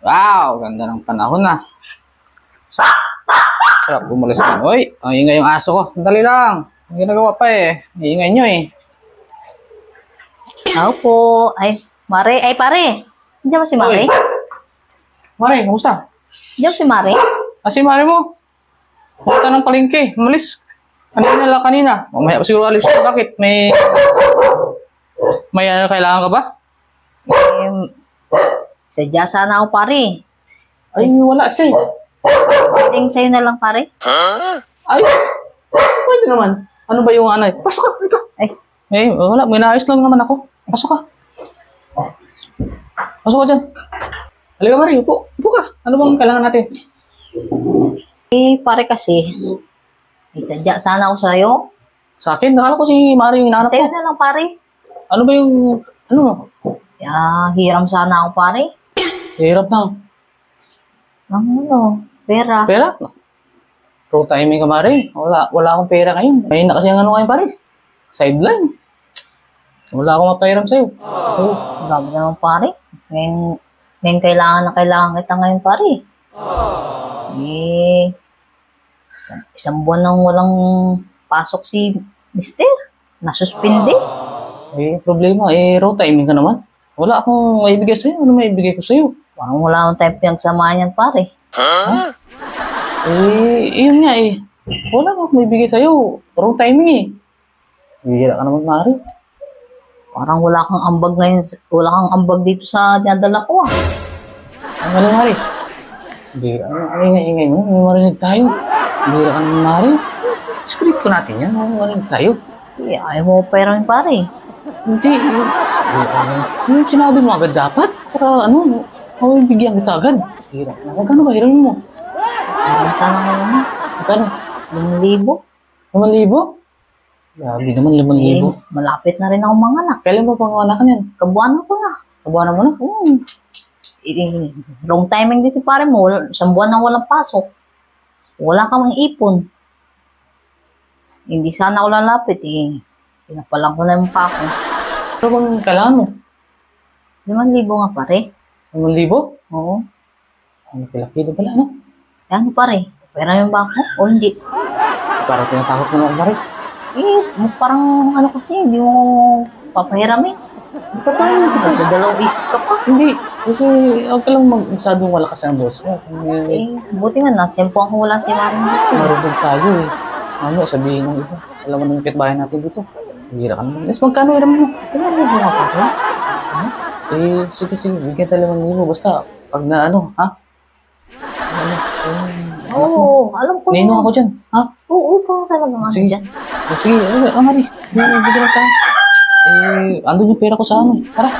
Wow, ganda ng panahon na. Sarap umalis din. Uy, ang ingay yung aso ko. Sandali lang. May ginagawa pa eh. Iingay nyo eh. Ako po. Ay, Mare. Ay, pare. Diyan ba si Mare? Uy. Mare, kamusta? Ba si Mare? Ah, si Mare mo. Pumunta ng palengke. Umalis. Kanina lang kanina. Mamaya pa siguro alis siya. Bakit? May... May ano, kailangan ka ba? Eh, sadya sana ako, pare. Ay, wala siya eh. Pwedeng sa'yo na lang, pare. Ay, pwede naman. Ano ba yung ano eh? Pasok ka, halika. Ay, Eh, wala. May naayos lang naman ako. Pasok ka. Pasok ka dyan. Halika, Mari. Upo. Upo ka. Ano bang kailangan natin? eh, pare kasi. Eh, sadya sana ako sa'yo. Sa akin, nakala ko si Mari yung hinahanap ko. Sa'yo na lang, pare. Ano ba yung... Ano? Ah, hiram sana ako, pare. Hirap na. Ang ano, pera. Pera? True timing ka, Mari. Wala, wala akong pera ngayon. May na kasi ang ano ngayon, pare. Sideline. Wala akong mapairam sa'yo. Oh, grabe naman, pare. Ngayon, ngayon kailangan na kailangan kita ngayon, pare. Eh, isang, isang buwan nang walang pasok si Mister. Nasuspindi. Eh, problema. Eh, raw timing ka naman. Wala akong maibigay sa'yo. Ano maibigay ko sa'yo? Parang wala akong time pinagsamahan yan, pare. Eh, yun nga eh. Wala akong maibigay sa'yo. Wrong timing eh. Bihira ka naman, Mari. Parang wala kang ambag ngayon. Wala kang ambag dito sa dinadala ko, ah. Ang galing, Mari. Bihira. Ano, ang ingay-ingay mo? May marinig tayo. Bihira ka naman, Mari. Script ko natin yan. May marinig tayo. Eh, ayaw mo pa yung pare. Hindi. Yung, yung sinabi mo agad dapat. Para ano, mabibigyan kita agad. Bihira ka na. Magkano ba hiramin mo? Parang sana ngayon, ah. Magkano? Limang libo. Limang libo? Grabe naman, limang Eh, libo. malapit na rin ako mga anak. Kailan mo panganakan yan? Kabuanan ko na. Kabuhanan mo na? Hmm. Eh, wrong timing din si pare mo. Isang buwan nang walang pasok. Wala kang ipon. Hindi sana ako lalapit eh. Pinapalang ko na yung pako. Ano bang kailangan mo? Limang libo nga pare. Limang libo? Oo. Ano pilaki din pala, ano? Eh, ano pare? Pera yung ba ako? O hindi? Parang tinatakot mo na ako, Mari. Eh, mo- parang ano kasi, hindi mo papahiramin. Hindi ka tayo, nagdadalawang isip ka pa. Hindi. Kasi huwag ka lang mag- masyadong malakas ang boss mo. Eh, buti nga na, tiyempo ko wala si Maring dito. marunong tayo eh. Ano, sabihin ng iba. Alam mo ng bahay natin dito. Hira ka naman. Yes, magkano hiram mo? Limang libo nga pare. Eh, sige, sige. Bigyan tayo limang libo. Basta, pag na ano, ha? Ano, eh, Oo, alam ko Ninong ako dyan, ha? Oo, ikaw talaga nga Sige. dyan. Oh, sige, ano, ah, Mari. Bigyan tayo. Eh, andun yung pera ko sa ano. Tara.